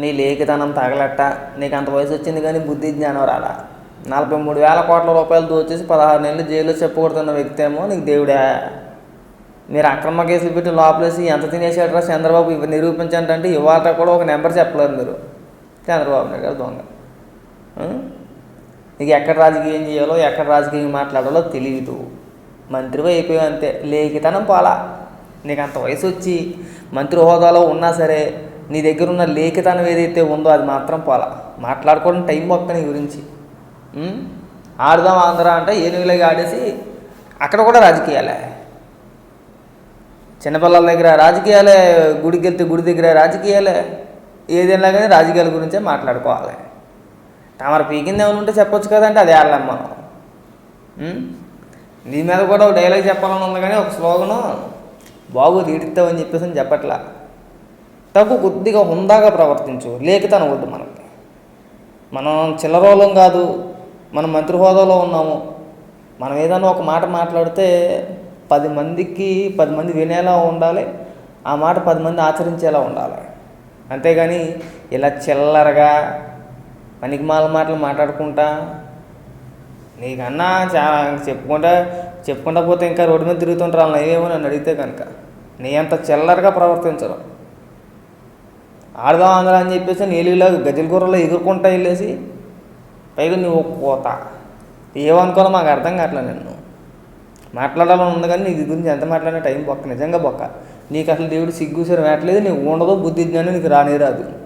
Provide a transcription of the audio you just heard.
నీ లేఖితనం తగలట్ట. నీకు అంత వయసు వచ్చింది కానీ బుద్ధి జ్ఞానం రాలా. నలభై మూడు వేల కోట్ల రూపాయలు దోచేసి పదహారు నెలలు జైల్లో చెప్పకూడుతున్న వ్యక్తి ఏమో నీకు దేవుడా. మీరు అక్రమ కేసులు పెట్టి లోపలేసి ఎంత తినేసాడరా చంద్రబాబు? ఇవి నిరూపించండి అంటే ఇవాళ కూడా ఒక నెంబర్ చెప్పలేరు మీరు. చంద్రబాబు నాయుడు గారు దొంగ. నీకు ఎక్కడ రాజకీయం చేయాలో ఎక్కడ రాజకీయం మాట్లాడాలో తెలియదు మంత్రివే అయిపోయావు అంతే. లేఖితనం పోలా. నీకు అంత వయసు వచ్చి మంత్రి హోదాలో ఉన్నా సరే నీ దగ్గర ఉన్న లేఖితనం ఏదైతే ఉందో అది మాత్రం పోలా. మాట్లాడుకోవడం టైం మొక్క నీ గురించి. ఆడదాం ఆంధ్ర అంటే ఏనుగులకి ఆడేసి అక్కడ కూడా రాజకీయాలే. చిన్నపిల్లల దగ్గర రాజకీయాలే గుడికి వెళ్తే గుడి దగ్గర రాజకీయాలే. ఏదైనా కానీ రాజకీయాల గురించే మాట్లాడుకోవాలి. తమరు పీకింది ఏమైనా ఉంటే చెప్పొచ్చు కదంటే అది వెళ్ళాం మనం నీ మీద కూడా ఒక డైలాగ్ చెప్పాలని ఉంది కానీ ఒక స్లోగను బాగోదు తీడిస్తావని చెప్పేసి అని చెప్పట్లా. తగు కొద్దిగా హుందాగా ప్రవర్తించు లేఖతనం వద్దు మనకి. మనం చిల్లరోళం కాదు మనం మంత్రి హోదాలో ఉన్నాము. మనం ఏదైనా ఒక మాట మాట్లాడితే పది మందికి పది మంది వినేలా ఉండాలి ఆ మాట పది మంది ఆచరించేలా ఉండాలి. అంతేగాని ఇలా చిల్లరగా పనికి మాల మాటలు మాట్లాడుకుంటా. నీకన్నా చాలా చెప్పుకుంటా చెప్పుకుంటా పోతే ఇంకా రోడ్డు మీద తిరుగుతుంటారు వాళ్ళని ఏమో నన్ను అడిగితే కనుక. నీ అంత చిల్లరగా ప్రవర్తించరు. ఆడదాం ఆంధ్ర అని చెప్పేసి నీళ్ళలో గజల కూరలో ఎగురుకుంటా వెళ్ళేసి పైగా నువ్వు కోత ఏమనుకోవాలో మాకు అర్థం కావట్లేదు నిన్ను. మాట్లాడాలని ఉంది కానీ నీ గురించి ఎంత మాట్లాడినా టైం బొక్క నిజంగా బొక్క. నీకు అసలు దేవుడు సిగ్గు సరే వేయట్లేదు నీకు ఉండదు బుద్ధి జ్ఞానం నీకు రానే రాదు.